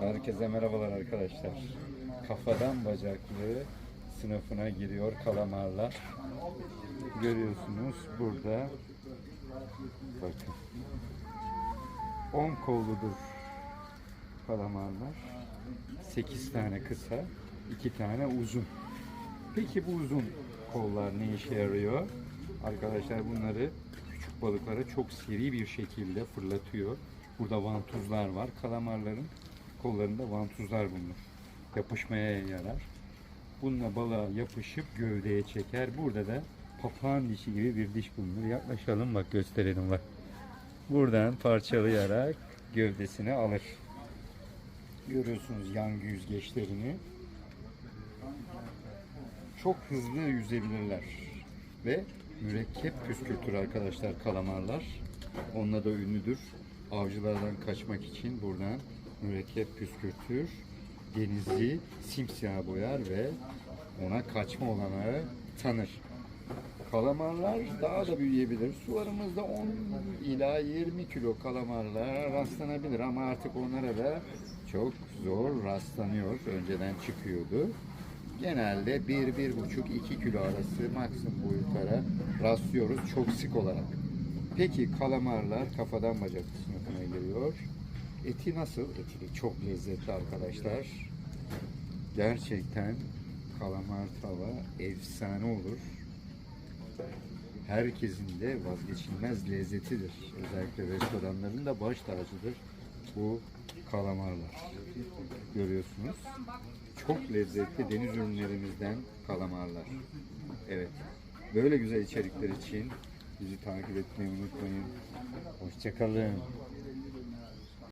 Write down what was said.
Herkese merhabalar arkadaşlar. Kafadan bacaklı sınıfına giriyor kalamarlar. Görüyorsunuz burada. Bakın. 10 kolludur kalamarlar. 8 tane kısa, 2 tane uzun. Peki bu uzun kollar ne işe yarıyor? Arkadaşlar bunları küçük balıklara çok seri bir şekilde fırlatıyor. Burada vantuzlar var. Kalamarların kollarında vantuzlar bulunur. Yapışmaya yarar. Bununla balığa yapışıp gövdeye çeker. Burada da papağan dişi gibi bir diş bulunur. Yaklaşalım bak gösterelim bak. Buradan parçalayarak gövdesini alır. Görüyorsunuz yan yüzgeçlerini. Çok hızlı yüzebilirler. Ve mürekkep püskürtür arkadaşlar kalamarlar. Onunla da ünlüdür. Avcılardan kaçmak için buradan mürekkep püskürtür. Denizi simsiyah boyar ve ona kaçma olanağı tanır. Kalamarlar daha da büyüyebilir. Sularımızda 10 ila 20 kilo kalamarlar rastlanabilir ama artık onlara da çok zor rastlanıyor. Önceden çıkıyordu. Genelde 1-1,5-2 kilo arası maksimum boyutlara rastlıyoruz çok sık olarak. Peki kalamarlar kafadan bacak sınıfına giriyor. Eti nasıl? Eti de çok lezzetli arkadaşlar. Gerçekten kalamar tava efsane olur herkesin de vazgeçilmez lezzetidir. Özellikle restoranların da baş tacıdır bu kalamarlar. Görüyorsunuz. Çok lezzetli deniz ürünlerimizden kalamarlar. Evet. Böyle güzel içerikler için bizi takip etmeyi unutmayın. Hoşçakalın.